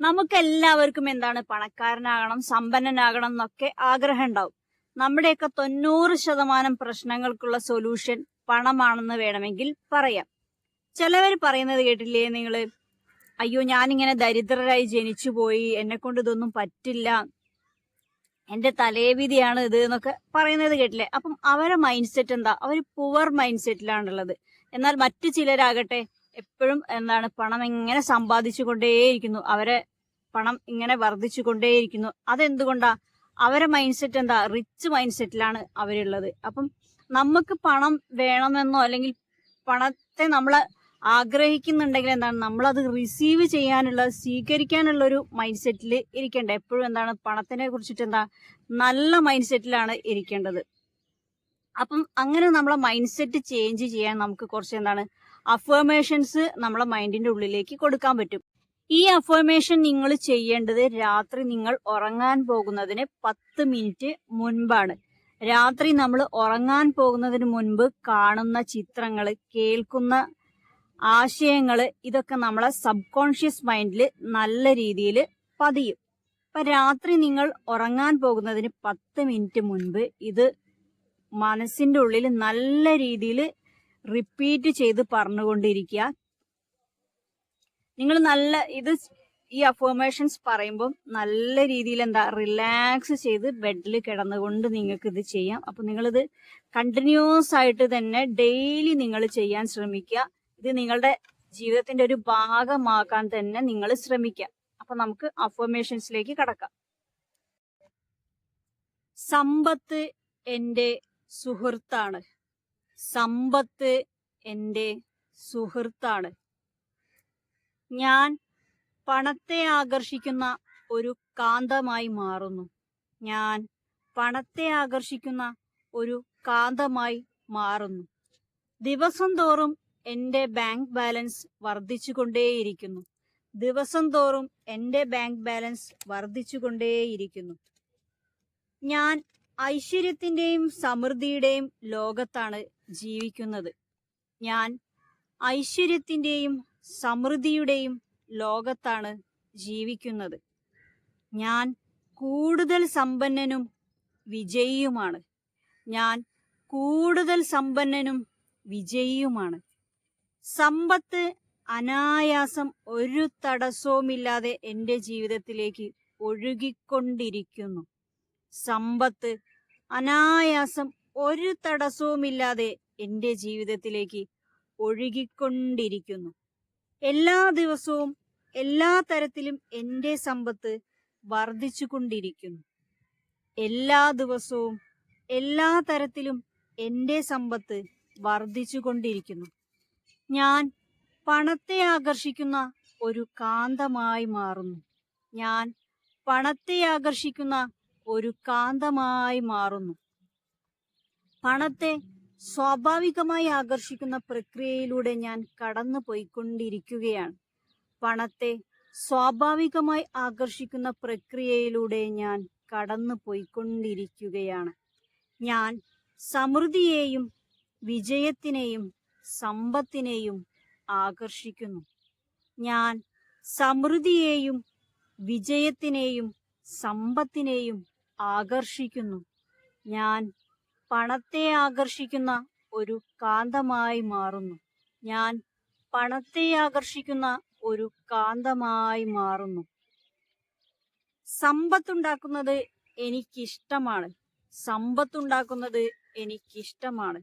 നമുക്ക് എല്ലാവർക്കും എന്താണ് പണക്കാരനാകണം സമ്പന്നനാകണം എന്നൊക്കെ ആഗ്രഹം ഉണ്ടാവും നമ്മുടെയൊക്കെ തൊണ്ണൂറ് ശതമാനം പ്രശ്നങ്ങൾക്കുള്ള സൊല്യൂഷൻ പണമാണെന്ന് വേണമെങ്കിൽ പറയാം. ചിലവർ പറയുന്നത് കേട്ടില്ലേ നിങ്ങൾ അയ്യോ ഞാനിങ്ങനെ ദരിദ്രരായി ജനിച്ചു പോയി എന്നെ കൊണ്ട് ഇതൊന്നും പറ്റില്ല. എന്റെ തലേവിധിയാണ് ഇത് എന്നൊക്കെ പറയുന്നത് കേട്ടില്ലേ? അപ്പം അവരെ മൈൻഡ് സെറ്റ് എന്താ? അവർ പുവർ മൈൻഡ് സെറ്റിലാണുള്ളത് എന്നാൽ മറ്റു ചിലരാകട്ടെ എപ്പോഴും എന്താണ് പണം എങ്ങനെ സമ്പാദിച്ചു കൊണ്ടേയിരിക്കുന്നു അവരെ പണം ഇങ്ങനെ വർദ്ധിച്ചു കൊണ്ടേയിരിക്കുന്നു അതെന്തുകൊണ്ടാ? അവരെ മൈൻഡ് സെറ്റ് എന്താ? റിച്ച് മൈൻഡ് സെറ്റിലാണ് അവരുള്ളത്. അപ്പം നമുക്ക് പണം വേണമെന്നോ അല്ലെങ്കിൽ പണത്തെ നമ്മൾ ആഗ്രഹിക്കുന്നുണ്ടെങ്കിൽ എന്താണ്? നമ്മളത് റിസീവ് ചെയ്യാനുള്ള സ്വീകരിക്കാനുള്ള ഒരു മൈൻഡ് സെറ്റിൽ ഇരിക്കേണ്ട. എപ്പോഴും എന്താണ്? പണത്തിനെ കുറിച്ചിട്ട് എന്താ? നല്ല മൈൻഡ് സെറ്റിലാണ് ഇരിക്കേണ്ടത്. അപ്പം അങ്ങനെ നമ്മളെ മൈൻഡ് സെറ്റ് ചേഞ്ച് ചെയ്യാൻ നമുക്ക് കുറച്ച് എന്താണ് അഫർമേഷൻസ് നമ്മളെ മൈൻഡിന്റെ ഉള്ളിലേക്ക് കൊടുക്കാൻ പറ്റും. ഈ അഫേമേഷൻ നിങ്ങൾ ചെയ്യേണ്ടത് രാത്രി നിങ്ങൾ ഉറങ്ങാൻ പോകുന്നതിന് പത്ത് മിനിറ്റ് മുൻപാണ്. രാത്രി നമ്മൾ ഉറങ്ങാൻ പോകുന്നതിന് മുൻപ് കാണുന്ന ചിത്രങ്ങൾ കേൾക്കുന്ന ആശയങ്ങൾ ഇതൊക്കെ നമ്മളെ സബ് കോൺഷ്യസ് മൈൻഡിൽ നല്ല രീതിയിൽ പതിയും. അപ്പൊ രാത്രി നിങ്ങൾ ഉറങ്ങാൻ പോകുന്നതിന് പത്ത് മിനിറ്റ് മുൻപ് ഇത് മനസ്സിന്റെ ഉള്ളിൽ നല്ല രീതിയിൽ റിപ്പീറ്റ് ചെയ്ത് പറഞ്ഞുകൊണ്ടിരിക്കുക. നിങ്ങൾ നല്ല ഇത് ഈ അഫോമേഷൻസ് പറയുമ്പോൾ നല്ല രീതിയിൽ എന്താ റിലാക്സ് ചെയ്ത് ബെഡിൽ കിടന്നുകൊണ്ട് നിങ്ങൾക്ക് ഇത് ചെയ്യാം. അപ്പൊ നിങ്ങളിത് കണ്ടിന്യൂസ് ആയിട്ട് തന്നെ ഡെയിലി നിങ്ങൾ ചെയ്യാൻ ശ്രമിക്കുക. ഇത് നിങ്ങളുടെ ജീവിതത്തിന്റെ ഒരു ഭാഗമാക്കാൻ തന്നെ നിങ്ങൾ ശ്രമിക്കുക. അപ്പൊ നമുക്ക് അഫോമേഷൻസിലേക്ക് കടക്കാം. സമ്പത്ത് എന്റെ സുഹൃത്താണ്. സമ്പത്ത് എന്റെ സുഹൃത്താണ്. ഞാൻ പണത്തെ ആകർഷിക്കുന്ന ഒരു കാന്തമായി മാറുന്നു. ഞാൻ പണത്തെ ആകർഷിക്കുന്ന ഒരു കാന്തമായി മാറുന്നു. ദിവസം തോറും എന്റെ ബാങ്ക് ബാലൻസ് വർദ്ധിച്ചുകൊണ്ടേയിരിക്കുന്നു. ദിവസം തോറും എന്റെ ബാങ്ക് ബാലൻസ് വർദ്ധിച്ചുകൊണ്ടേയിരിക്കുന്നു. ഞാൻ ഐശ്വര്യത്തിന്റെയും സമൃദ്ധിയുടെയും ലോകത്താണ് ജീവിക്കുന്നത്. ഞാൻ ഐശ്വര്യത്തിന്റെയും സമൃദ്ധിയുടെയും ലോകത്താണ് ജീവിക്കുന്നത്. ഞാൻ കൂടുതൽ സമ്പന്നനും വിജയിയുമാണ്. ഞാൻ കൂടുതൽ സമ്പന്നനും വിജയിയുമാണ്. സമ്പത്ത് അനായാസം ഒരു തടസ്സവുമില്ലാതെ എന്റെ ജീവിതത്തിലേക്ക് ഒഴുകിക്കൊണ്ടിരിക്കുന്നു. സമ്പത്ത് അനായാസം ഒരു തടസ്സവുമില്ലാതെ എന്റെ ജീവിതത്തിലേക്ക് ഒഴുകിക്കൊണ്ടിരിക്കുന്നു. എല്ലാ ദിവസവും എല്ലാ തരത്തിലും എന്റെ സമ്പത്ത് വർദ്ധിച്ചുകൊണ്ടിരിക്കുന്നു. എല്ലാ ദിവസവും എല്ലാ തരത്തിലും എന്റെ സമ്പത്ത് വർദ്ധിച്ചുകൊണ്ടിരിക്കുന്നു. ഞാൻ പണത്തെ ആകർഷിക്കുന്ന ഒരു കാന്തമായി മാറുന്നു. ഞാൻ പണത്തെ ആകർഷിക്കുന്ന ഒരു കാന്തമായി മാറുന്നു. പണത്തെ സ്വാഭാവികമായി ആകർഷിക്കുന്ന പ്രക്രിയയിലൂടെ ഞാൻ കടന്നു പോയിക്കൊണ്ടിരിക്കുകയാണ് പണത്തെ സ്വാഭാവികമായി ആകർഷിക്കുന്ന പ്രക്രിയയിലൂടെ ഞാൻ കടന്നു പോയിക്കൊണ്ടിരിക്കുകയാണ് ഞാൻ സമൃദ്ധിയെയും വിജയത്തിനെയും സമ്പത്തിനെയും ആകർഷിക്കുന്നു. ഞാൻ സമൃദ്ധിയെയും വിജയത്തിനെയും സമ്പത്തിനെയും ആകർഷിക്കുന്നു. ഞാൻ പണത്തെ ആകർഷിക്കുന്ന ഒരു കാന്തമായി മാറുന്നു. ഞാൻ പണത്തെ ആകർഷിക്കുന്ന ഒരു കാന്തമായി മാറുന്നു. സമ്പത്തുണ്ടാക്കുന്നത് എനിക്കിഷ്ടമാണ്. സമ്പത്തുണ്ടാക്കുന്നത് എനിക്കിഷ്ടമാണ്.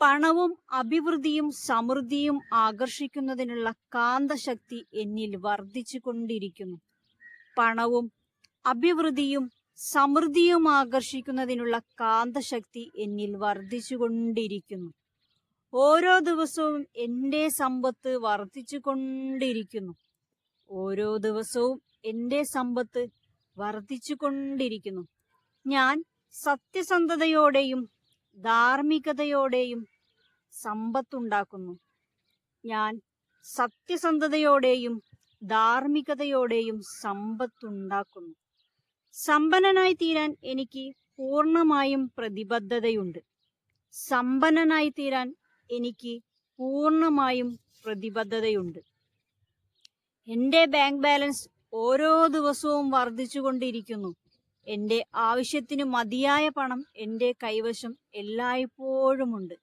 പണവും അഭിവൃദ്ധിയും സമൃദ്ധിയും ആകർഷിക്കുന്നതിനുള്ള കാന്തശക്തി എന്നിൽ വർദ്ധിച്ചു കൊണ്ടിരിക്കുന്നു പണവും അഭിവൃദ്ധിയും സമൃദ്ധിയും ആകർഷിക്കുന്നതിനുള്ള കാന്തശക്തി എന്നിൽ വർദ്ധിച്ചുകൊണ്ടിരിക്കുന്നു. ഓരോ ദിവസവും എന്റെ സമ്പത്ത് വർദ്ധിച്ചു കൊണ്ടിരിക്കുന്നു ഓരോ ദിവസവും എന്റെ സമ്പത്ത് വർദ്ധിച്ചു കൊണ്ടിരിക്കുന്നു ഞാൻ സത്യസന്ധതയോടെയും ധാർമ്മികതയോടെയും സമ്പത്തുണ്ടാക്കുന്നു. ഞാൻ സത്യസന്ധതയോടെയും ധാർമ്മികതയോടെയും സമ്പത്തുണ്ടാക്കുന്നു. സമ്പന്നനായി തീരാൻ എനിക്ക് പൂർണമായും പ്രതിബദ്ധതയുണ്ട്. സമ്പന്നനായി തീരാൻ എനിക്ക് പൂർണമായും പ്രതിബദ്ധതയുണ്ട്. എന്റെ ബാങ്ക് ബാലൻസ് ഓരോ ദിവസവും വർദ്ധിച്ചുകൊണ്ടിരിക്കുന്നു എന്റെ ആവശ്യത്തിന് മതിയായ പണം എന്റെ കൈവശം എല്ലായ്പ്പോഴുമുണ്ട്.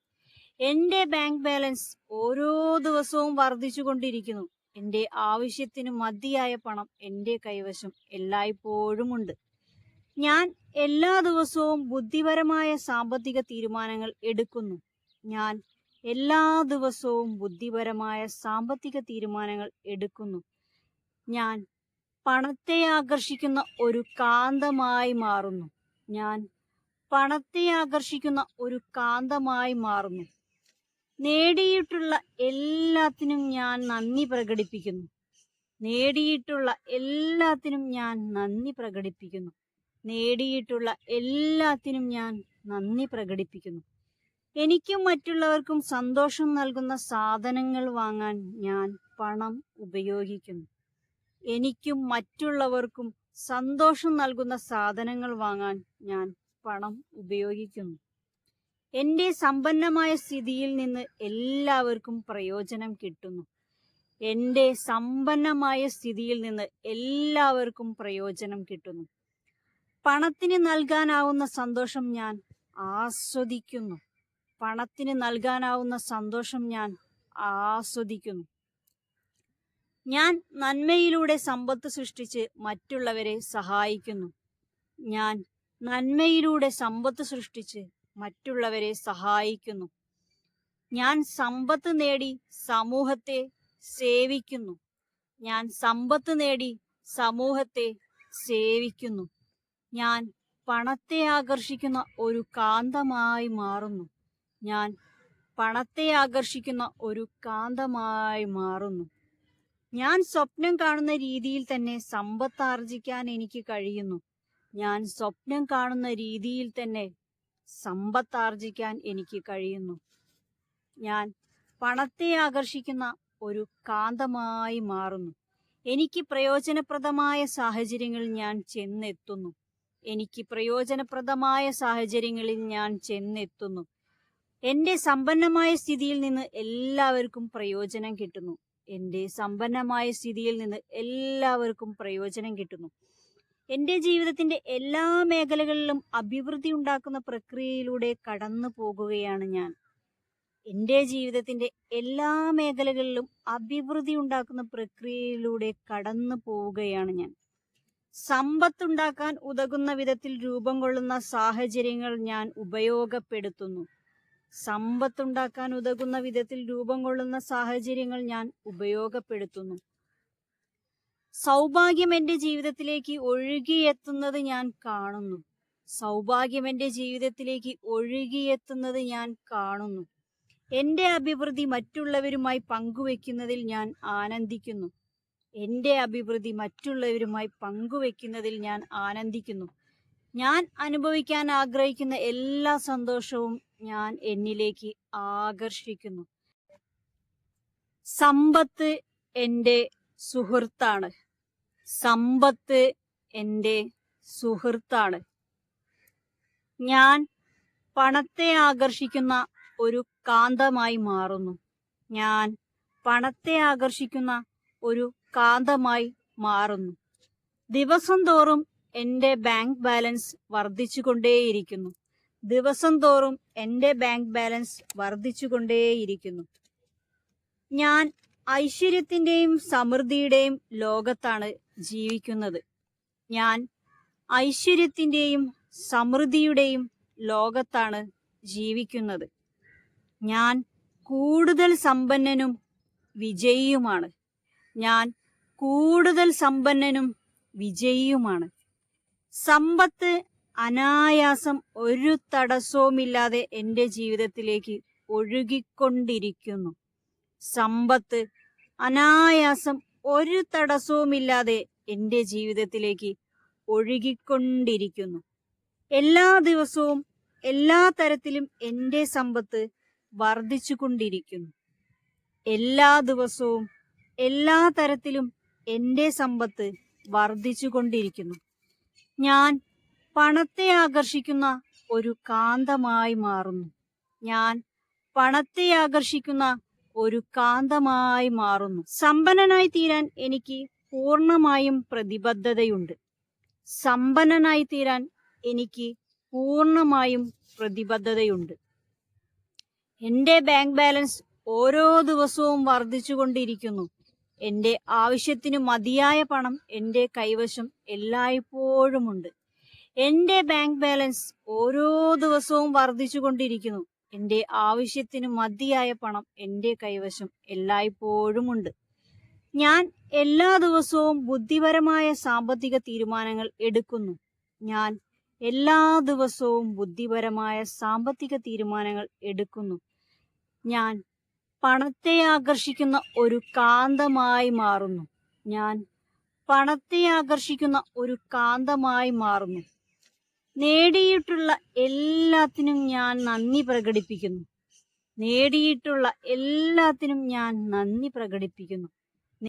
എന്റെ ബാങ്ക് ബാലൻസ് ഓരോ ദിവസവും വർദ്ധിച്ചുകൊണ്ടിരിക്കുന്നു എന്റെ ആവശ്യത്തിന് മതിയായ പണം എന്റെ കൈവശം എല്ലായ്പ്പോഴുമുണ്ട്. ഞാൻ എല്ലാ ദിവസവും ബുദ്ധിപരമായ സാമ്പത്തിക തീരുമാനങ്ങൾ എടുക്കുന്നു. ഞാൻ എല്ലാ ദിവസവും ബുദ്ധിപരമായ സാമ്പത്തിക തീരുമാനങ്ങൾ എടുക്കുന്നു. ഞാൻ പണത്തെ ആകർഷിക്കുന്ന ഒരു കാന്തമായി മാറുന്നു. ഞാൻ പണത്തെ ആകർഷിക്കുന്ന ഒരു കാന്തമായി മാറുന്നു. നേടിയിട്ടുള്ള എല്ലാത്തിനും ഞാൻ നന്ദി പ്രകടിപ്പിക്കുന്നു. നേടിയിട്ടുള്ള എല്ലാത്തിനും ഞാൻ നന്ദി പ്രകടിപ്പിക്കുന്നു. നേടിയിട്ടുള്ള എല്ലാത്തിനും ഞാൻ നന്ദി പ്രകടിപ്പിക്കുന്നു. എനിക്കും മറ്റുള്ളവർക്കും സന്തോഷം നൽകുന്ന സാധനങ്ങൾ വാങ്ങാൻ ഞാൻ പണം ഉപയോഗിക്കുന്നു. എനിക്കും മറ്റുള്ളവർക്കും സന്തോഷം നൽകുന്ന സാധനങ്ങൾ വാങ്ങാൻ ഞാൻ പണം ഉപയോഗിക്കുന്നു. എന്റെ സമ്പന്നമായ സ്ഥിതിയിൽ നിന്ന് എല്ലാവർക്കും പ്രയോജനം കിട്ടുന്നു. എന്റെ സമ്പന്നമായ സ്ഥിതിയിൽ നിന്ന് എല്ലാവർക്കും പ്രയോജനം കിട്ടുന്നു. പണത്തിന് നൽകാനാവുന്ന സന്തോഷം ഞാൻ ആസ്വദിക്കുന്നു. പണത്തിന് നൽകാനാവുന്ന സന്തോഷം ഞാൻ ആസ്വദിക്കുന്നു. ഞാൻ നന്മയിലൂടെ സമ്പത്ത് സൃഷ്ടിച്ച് മറ്റുള്ളവരെ സഹായിക്കുന്നു. ഞാൻ നന്മയിലൂടെ സമ്പത്ത് സൃഷ്ടിച്ച് മറ്റുള്ളവരെ സഹായിക്കുന്നു. ഞാൻ സമ്പത്ത് നേടി സമൂഹത്തെ സേവിക്കുന്നു. ഞാൻ സമ്പത്ത് നേടി സമൂഹത്തെ സേവിക്കുന്നു. ഞാൻ പണത്തെ ആകർഷിക്കുന്ന ഒരു കാന്തമായി മാറുന്നു. ഞാൻ പണത്തെ ആകർഷിക്കുന്ന ഒരു കാന്തമായി മാറുന്നു. ഞാൻ സ്വപ്നം കാണുന്ന രീതിയിൽ തന്നെ സമ്പത്ത് ആർജിക്കാൻ എനിക്ക് കഴിയുന്നു. ഞാൻ സ്വപ്നം കാണുന്ന രീതിയിൽ തന്നെ സമ്പത്ത് ആർജിക്കാൻ എനിക്ക് കഴിയുന്നു. ഞാൻ പണത്തെ ആകർഷിക്കുന്ന ഒരു കാന്തമായി മാറുന്നു. എനിക്ക് പ്രയോജനപ്രദമായ സാഹചര്യങ്ങളിൽ ഞാൻ ചെന്നെത്തുന്നു. എനിക്ക് പ്രയോജനപ്രദമായ സാഹചര്യങ്ങളിൽ ഞാൻ ചെന്നെത്തുന്നു. എന്റെ സമ്പന്നമായ സ്ഥിതിയിൽ നിന്ന് എല്ലാവർക്കും പ്രയോജനം കിട്ടുന്നു. എന്റെ സമ്പന്നമായ സ്ഥിതിയിൽ നിന്ന് എല്ലാവർക്കും പ്രയോജനം കിട്ടുന്നു. എന്റെ ജീവിതത്തിന്റെ എല്ലാ മേഖലകളിലും അഭിവൃദ്ധി ഉണ്ടാക്കുന്ന പ്രക്രിയയിലൂടെ കടന്നു പോകുകയാണ് ഞാൻ. എന്റെ ജീവിതത്തിന്റെ എല്ലാ മേഖലകളിലും അഭിവൃദ്ധി ഉണ്ടാക്കുന്ന പ്രക്രിയയിലൂടെ കടന്നു പോവുകയാണ് ഞാൻ. സമ്പത്തുണ്ടാക്കാൻ ഉതകുന്ന വിധത്തിൽ രൂപം കൊള്ളുന്ന സാഹചര്യങ്ങൾ ഞാൻ ഉപയോഗപ്പെടുത്തുന്നു. സമ്പത്തുണ്ടാക്കാൻ ഉതകുന്ന വിധത്തിൽ രൂപം കൊള്ളുന്ന സാഹചര്യങ്ങൾ ഞാൻ ഉപയോഗപ്പെടുത്തുന്നു. സൗഭാഗ്യം എന്റെ ജീവിതത്തിലേക്ക് ഒഴുകിയെത്തുന്നത് ഞാൻ കാണുന്നു. സൗഭാഗ്യം എന്റെ ജീവിതത്തിലേക്ക് ഒഴുകിയെത്തുന്നത് ഞാൻ കാണുന്നു. എന്റെ അഭിവൃദ്ധി മറ്റുള്ളവരുമായി പങ്കുവെക്കുന്നതിൽ ഞാൻ ആനന്ദിക്കുന്നു. എന്റെ അഭിവൃദ്ധി മറ്റുള്ളവരുമായി പങ്കുവെക്കുന്നതിൽ ഞാൻ ആനന്ദിക്കുന്നു. ഞാൻ അനുഭവിക്കാൻ ആഗ്രഹിക്കുന്ന എല്ലാ സന്തോഷവും ഞാൻ എന്നിലേക്ക് ആകർഷിക്കുന്നു. സമ്പത്ത് എന്റെ സുഹൃത്താണ്. സമ്പത്ത് എന്റെ സുഹൃത്താണ്. ഞാൻ പണത്തെ ആകർഷിക്കുന്ന ഒരു കാന്തമായി മാറുന്നു. ഞാൻ പണത്തെ ആകർഷിക്കുന്ന ഒരു കാന്തമായി മാറുന്നു. ദിവസം തോറും എന്റെ ബാങ്ക് ബാലൻസ് വർദ്ധിച്ചുകൊണ്ടേയിരിക്കുന്നു. ദിവസം തോറും എന്റെ ബാങ്ക് ബാലൻസ് വർദ്ധിച്ചുകൊണ്ടേയിരിക്കുന്നു. ഞാൻ ഐശ്വര്യത്തിന്റെയും സമൃദ്ധിയുടെയും ലോകത്താണ് ജീവിക്കുന്നത്. ഞാൻ ഐശ്വര്യത്തിന്റെയും സമൃദ്ധിയുടെയും ലോകത്താണ് ജീവിക്കുന്നത്. ഞാൻ കൂടുതൽ സമ്പന്നനും വിജയിയുമാണ്. ഞാൻ കൂടുതൽ സമ്പന്നനും വിജയിയുമാണ്. സമ്പത്ത് അനായാസം ഒരു തടസ്സവുമില്ലാതെ എന്റെ ജീവിതത്തിലേക്ക് ഒഴുകിക്കൊണ്ടിരിക്കുന്നു. സമ്പത്ത് അനായാസം ഒരു തടസ്സവുമില്ലാതെ എന്റെ ജീവിതത്തിലേക്ക് ഒഴുകിക്കൊണ്ടിരിക്കുന്നു. എല്ലാ ദിവസവും എല്ലാ തരത്തിലും എന്റെ സമ്പത്ത് വർദ്ധിച്ചുകൊണ്ടിരിക്കുന്നു. എല്ലാ ദിവസവും എല്ലാ തരത്തിലും എന്റെ സമ്പത്ത് വർദ്ധിച്ചുകൊണ്ടിരിക്കുന്നു. ഞാൻ പണത്തെ ആകർഷിക്കുന്ന ഒരു കാന്തമായി മാറുന്നു. ഞാൻ പണത്തെ ആകർഷിക്കുന്ന ഒരു കാന്തമായി മാറുന്നു. സമ്പന്നനായി തീരാൻ എനിക്ക് പൂർണമായും പ്രതിബദ്ധതയുണ്ട്. സമ്പന്നനായി തീരാൻ എനിക്ക് പൂർണമായും പ്രതിബദ്ധതയുണ്ട്. എന്റെ ബാങ്ക് ബാലൻസ് ഓരോ ദിവസവും വർദ്ധിച്ചുകൊണ്ടിരിക്കുന്നു. എന്റെ ആവശ്യത്തിന് മതിയായ പണം എന്റെ കൈവശം എല്ലായ്പ്പോഴുമുണ്ട്. എന്റെ ബാങ്ക് ബാലൻസ് ഓരോ ദിവസവും വർദ്ധിച്ചുകൊണ്ടിരിക്കുന്നു. എന്റെ ആവശ്യത്തിന് മതിയായ പണം എന്റെ കൈവശം എല്ലായ്പ്പോഴുമുണ്ട്. ഞാൻ എല്ലാ ദിവസവും ബുദ്ധിപരമായ സാമ്പത്തിക തീരുമാനങ്ങൾ എടുക്കുന്നു. ഞാൻ എല്ലാ ദിവസവും ബുദ്ധിപരമായ സാമ്പത്തിക തീരുമാനങ്ങൾ എടുക്കുന്നു. ഞാൻ പണത്തെ ആകർഷിക്കുന്ന ഒരു കാന്തമായി മാറുന്നു. ഞാൻ പണത്തെ ആകർഷിക്കുന്ന ഒരു കാന്തമായി മാറുന്നു. നേടിയിട്ടുള്ള എല്ലാത്തിനും ഞാൻ നന്ദി പ്രകടിപ്പിക്കുന്നു. നേടിയിട്ടുള്ള എല്ലാത്തിനും ഞാൻ നന്ദി പ്രകടിപ്പിക്കുന്നു.